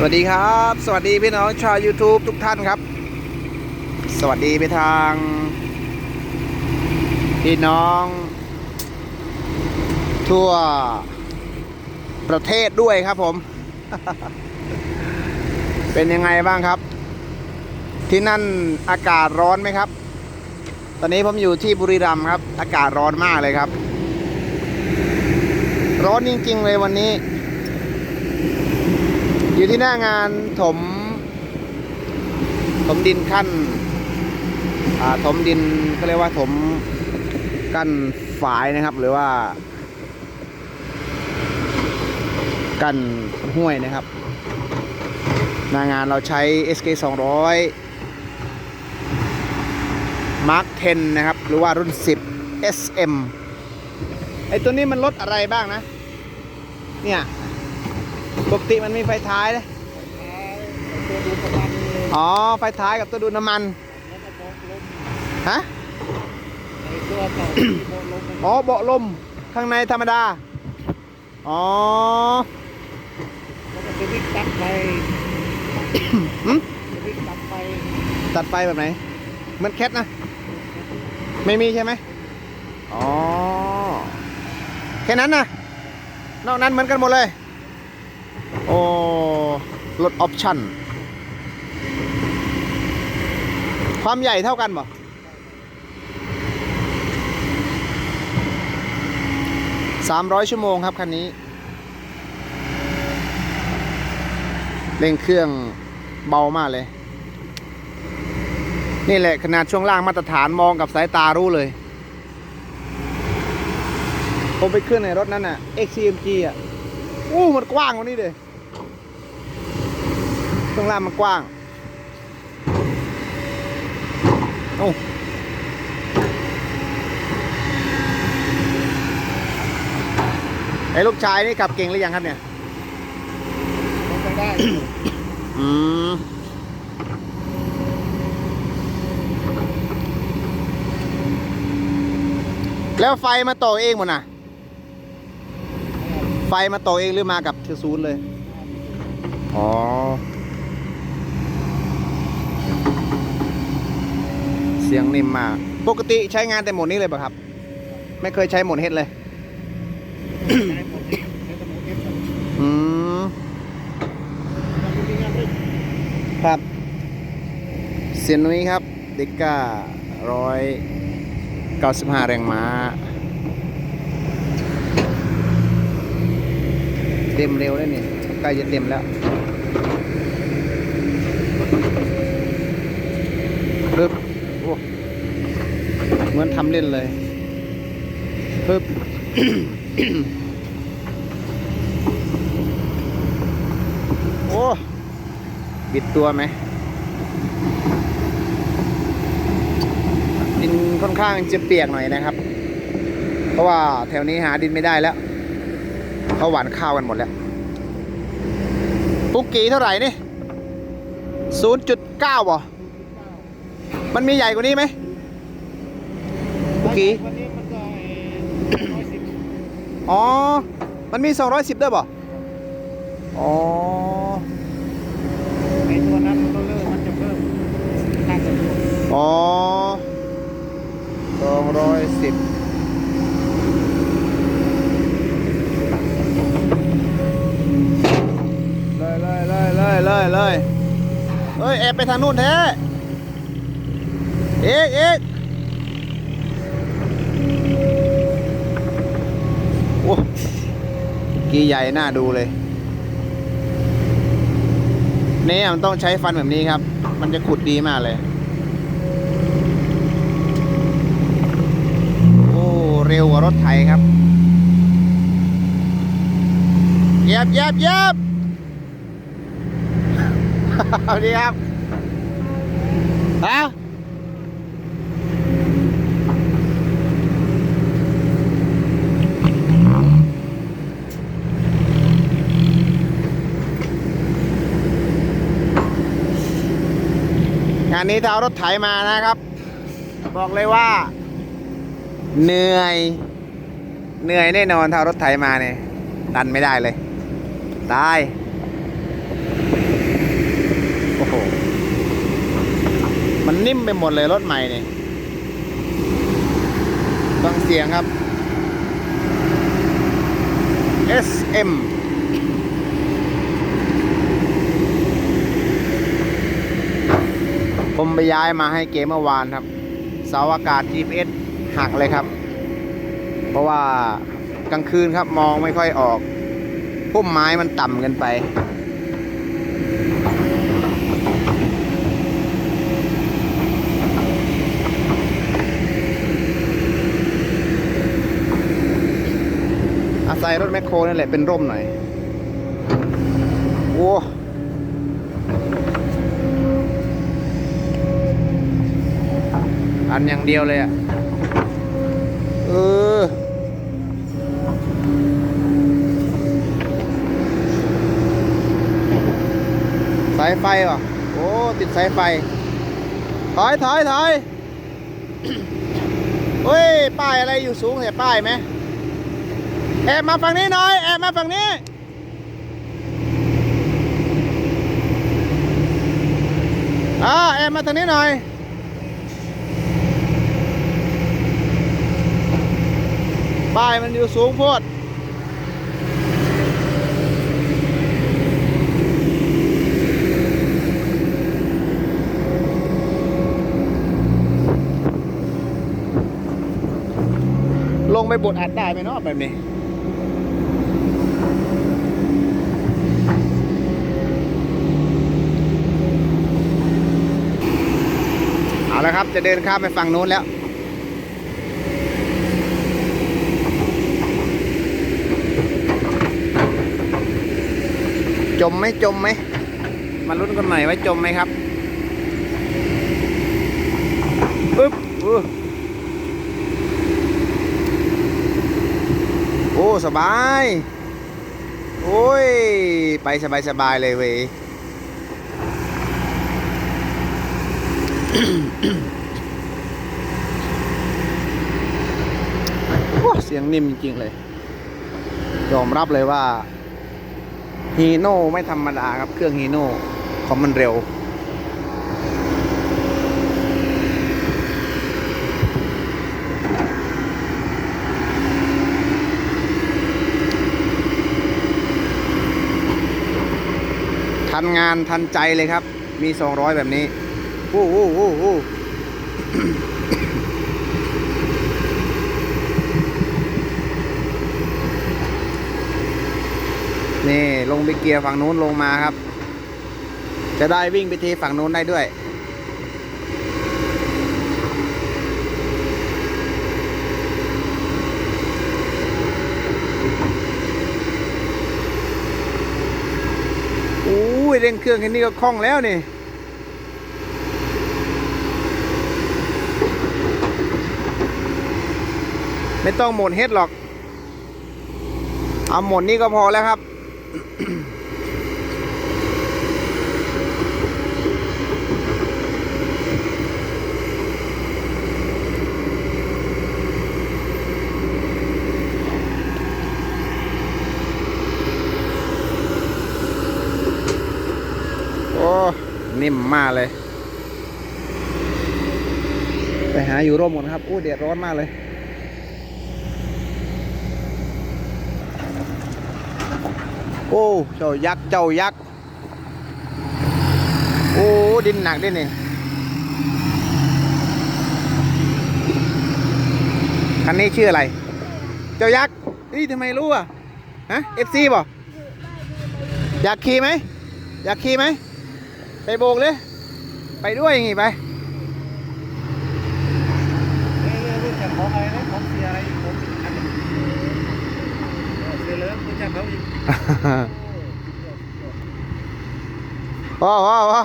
สวัสดีครับ สวัสดีพี่น้องชาว YouTube ทุกท่านครับ สวัสดีไปทาง พี่น้อง ทั่วประเทศด้วยครับผม เป็นยังไงบ้างครับ ที่นั่นอากาศร้อนไหมครับ ตอนนี้ผมอยู่ที่บุรีรัมย์ครับ อากาศร้อนมากเลยครับ ร้อนจริง ๆ เลยวันนี้ อยู่ที่หน้างานถม ถมดินขั้นถมดินก็เรียกว่าถมกั้นฝายนะครับ หรือว่า กั้นห้วยนะครับ หน้างานเราใช้ SK 200 Mark 10 นะครับ หรือว่ารุ่น 10 SM ไอตัวนี้มันลดอะไรบ้างนะ เนี่ย ปกติมันมีไฟท้ายเลยตัวดูประมาณนี้เลยอ๋อ ไฟท้ายกับตัวดูดน้ำมันแล้วก็บอกลมฮะไอ้ตัวเก่าที่บอกลมมันอ๋อเบาะลมข้างในธรรมดา อ๋อแล้วก็จะวิ่งตัดไปหึจะวิ่งตัดไปตัดไฟแบบไหน มันแคทนะ ไม่มีใช่ไหมอ๋อ แค่นั้นนะ นอกนั้นเหมือนกันหมดเลย โอ้ลดออปชั่น ความใหญ่เท่ากันบ่สามร้อยชั่วโมงครับ คันนี้ เร่งเครื่องเบามากเลย นี่แหละขนาดช่วงล่างมาตรฐานมองกับสายตารู้เลย ผมไปขึ้นในรถนั้นน่ะ XCMG อะอู้มันกว้างกว่านี้เลย ช่วงล่างมันกว้างโอ้ไอ้ลูกชายนี่ขับเก่งหรือยังครับเนี่ยลงไปได้ อืมแล้วไฟมาต่อเองหมดน่ะ ไฟมาต่อเองหรือมากับคือศูนย์เลย อ๋อ เสียงนิ่มมาก ปกติใช้งานแต่โหมดนี้เลยป่ะครับ ไม่เคยใช้โหมดเฮดเลยได้หมดเลยใช้สมุนเอฟมันอืมมีงานด้วยครับเซียนนุ้ยครับเด็กก้าร้อยเก้าสิบห้าแรงม้า เต็มเร็วแล้วนี่ใกล้จะเต็มแล้วปึ๊บโอ้เหมือนทำเล่นเลยปึ๊บโอ้บิดตัวไหมดินค่อนข้างจะเปียกหน่อยนะครับ เพราะว่าแถวนี้หาดินไม่ได้แล้วเขาหวานข้าวกันหมดแล้วปุกกี้เท่าไหร่นี่ศูนย์จุดเก้าบ่ มันมีใหญ่กว่านี้ไหมปุกกี้วันนี้มันก็ร้อยสิบอ๋อ มันมีสองร้อยสิบด้วยบ่อ๋อไอ้ตัวนั้นโรลเลอร์มันจะเพิ่มค่าสะดวกอ๋อสองร้อยสิบเลยเลยเลยเลยเลยเลยเฮ้ยแอบไปทางนู้นแท้ เอ๊กเอ๊กโอ้กีใหญ่น่าดูเลยนี่มันต้องใช้ฟันแบบนี้ครับ มันจะขุดดีมากเลย โอ้ เร็วกว่ารถไถครับเย็บเย็บเย็บเอาดีครับฮะ งานนี้ถ้ารถไถมานะครับ บอกเลยว่า เหนื่อย เหนื่อยแน่นอนถ้ารถไถมาเนี่ยดันไม่ได้เลย ตาย โอ้โห มันนิ่มไปหมดเลยรถใหม่เนี่ยต้องเสียงครับ SM ผมไปย้ายมาให้เกมเมื่อวานครับ เสาอากาศ GPS หักเลยครับ เพราะว่ากลางคืนครับมองไม่ค่อยออกพุ่มไม้มันต่ำเกินไป อาศัยรถแมคโครนั่นแหละเป็นร่มหน่อย โอ้ อันอย่างเดียวเลยอะ เออ สายไฟว่ะ โอ้ ติดสายไฟ ถอยถอยถอยเฮ้ย ป้ายอะไรอยู่สูงเห็นป้ายไหม แอบมาฝั่งนี้หน่อย แอบมาฝั่งนี้อ่าแอบมาทางนี้หน่อย ป้ายมันอยู่สูงโพดลงไปบดอัดได้ไหมเนาะแบบนี้เอาละครับจะเดินข้ามไปฝั่งนู้นแล้ว จมไหมจมไหมมาลุ้นกันหน่อยว่าจมไหมครับปึ๊บโอ้สบาย โอ้ย ไปสบายสบายเลยเว้ยเสียงนิ่มจริงๆเลย ยอมรับเลยว่า ฮีโน่ไม่ธรรมดาครับเครื่องฮีโน่ของมันเร็ว ทันงานทันใจเลยครับ มี 200 แบบนี้โอ้โหโอ้โห นี่ลงไปเกียร์ฝั่งนู้นลงมาครับ จะได้วิ่งไปทีฝั่งนู้นได้ด้วย อู้ยเร่งเครื่องแค่นี้ก็คล่องแล้วนี่ไม่ต้องหมดเฮ็ดหรอก เอาหมดนี้ก็พอแล้วครับ นิ่มมากเลย ไปหาอยู่ร่มก่อนครับโอ้เดือดร้อนมากเลย โอ้เจ้ายักษ์เจ้ายักษ์โอ้ดินหนักด้วยนี่คันนี้ชื่ออะไร เจ้ายักษ์เฮ้ยทำไมรู้อะฮะ FC ป่ะอยากขี่ไหมอยากขี่ไหมไปโบกเลย ไปด้วยอย่างงี้ไปเอ้ยรู้จักของอะไรนะของเสียอะไรอีกผมอันนี้เออเสียเลิมรู้จักเขาอีก ว้าวว้าวว้าว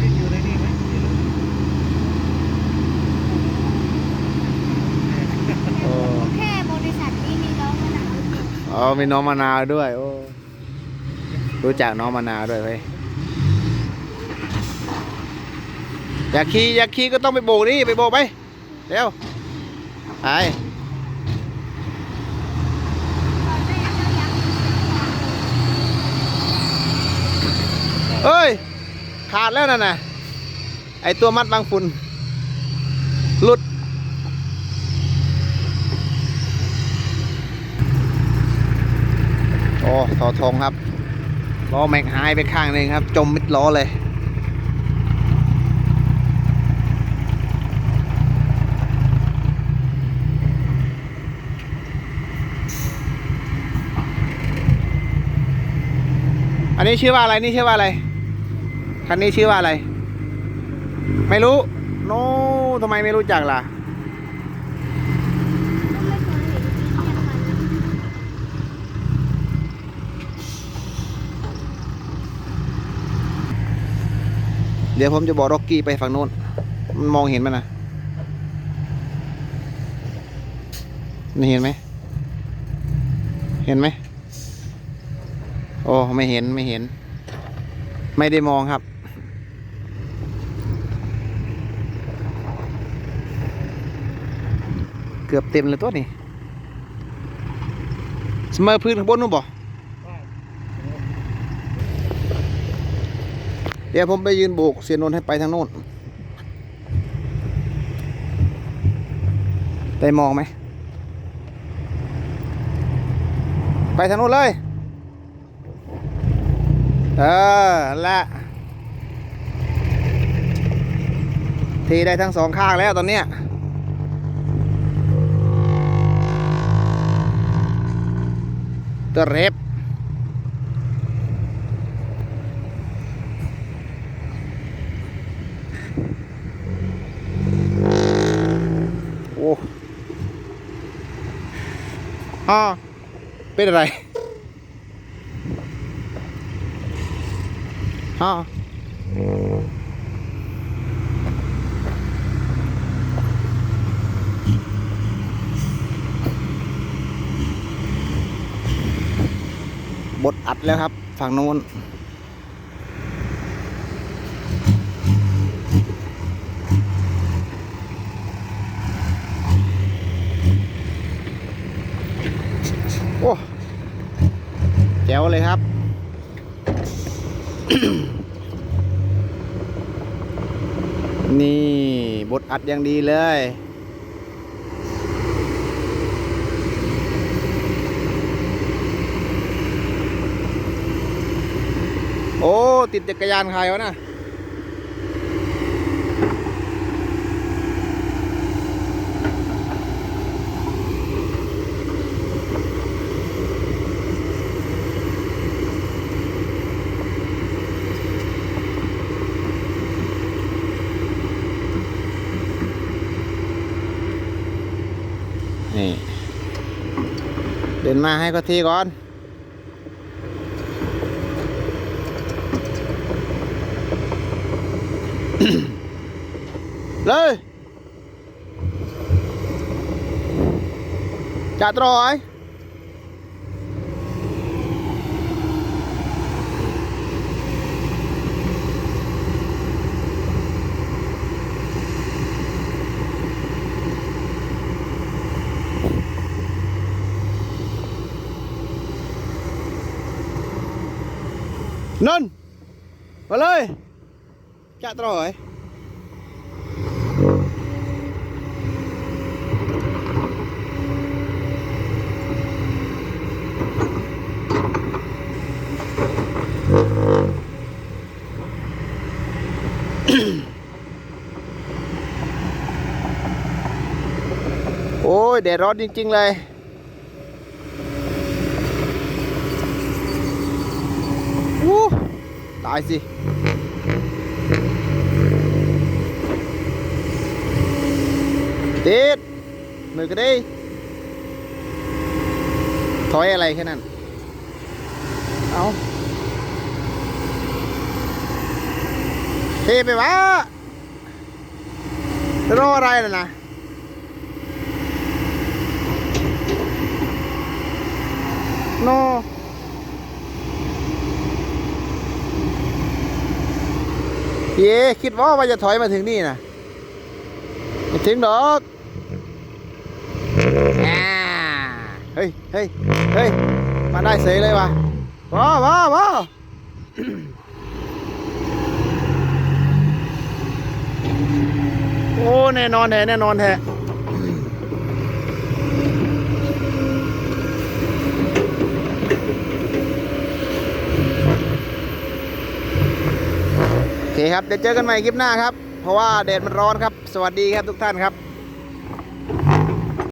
วิ่งอยู่ในนี่ไหมเสียเหลิมโอ้แค่บริษัทนี้มีน้องมะนาวอ๋อมีน้องมะนาวด้วยโอ้รู้จักน้องมะนาวด้วยเว้ยอยากขี่อยากขี่ก็ต้องไปโบกนี่ไปโบกไปเร็วไป เอ้ย ขาดแล้วนั่นน่ะไอตัวมัดบางฝุ่นหลุด โอ้ทอทงครับ ล้อแม็กหายไปข้างหนึ่งครับ จมมิดล้อเลยอันนี้ชื่อว่าอะไร นี่ชื่อว่าอะไร คันนี้ชื่อว่าอะไร ไม่รู้ โน้ทำไมไม่รู้จักล่ะ เดี๋ยวผมจะบอกร็อกกี้ไปฝั่งโน้น มันมองเห็นมันนะนี่เห็นไหม เห็นไหม โอ้ ไม่เห็น ไม่เห็น ไม่ได้มองครับ เกือบเต็มเลยตัวนี้สมอพื้นข้างบนนู้นบ่เดี๋ยวผมไปยืนโบกเสียนนท์ให้ไปทางโน้นได้มองไหม ไปทางโน้นเลย เออแหละทีได้ทั้งสองข้างแล้วตอนเนี้ย ตัวเร็บโอ้ฮ่าเป็นอะไรฮ่า บดอัดแล้วครับ ฝั่งโน้นโอ้แจ๋วเลยครับนี่บดอัดอย่างดีเลย อ้ติดจักรยานใครวะน่ะนี่เดินมาให้เขาทีก่อน เลยจะตรอยนนมาเลยจะตรอย โอ้ย แดดร้อนจริง ๆ เลยอู้ตายสิติดมือก็ได้ถอยอะไรแค่นั้น เอาเทไปวะรออะไรนะนะ โน เย่คิดว่าว่าจะถอยมาถึงนี่นะไม่ถึงดอกเฮ้ยเฮ้ยเฮ้ยมาได้เสยเลยวะว้าว้าว้าโอ้ แน่นอนแท้แน่นอนแท้ เคครับเดี๋ยวเจอกันใหม่คลิปหน้าครับ เพราะว่าแดดมันร้อนครับ สวัสดีครับทุกท่านครับ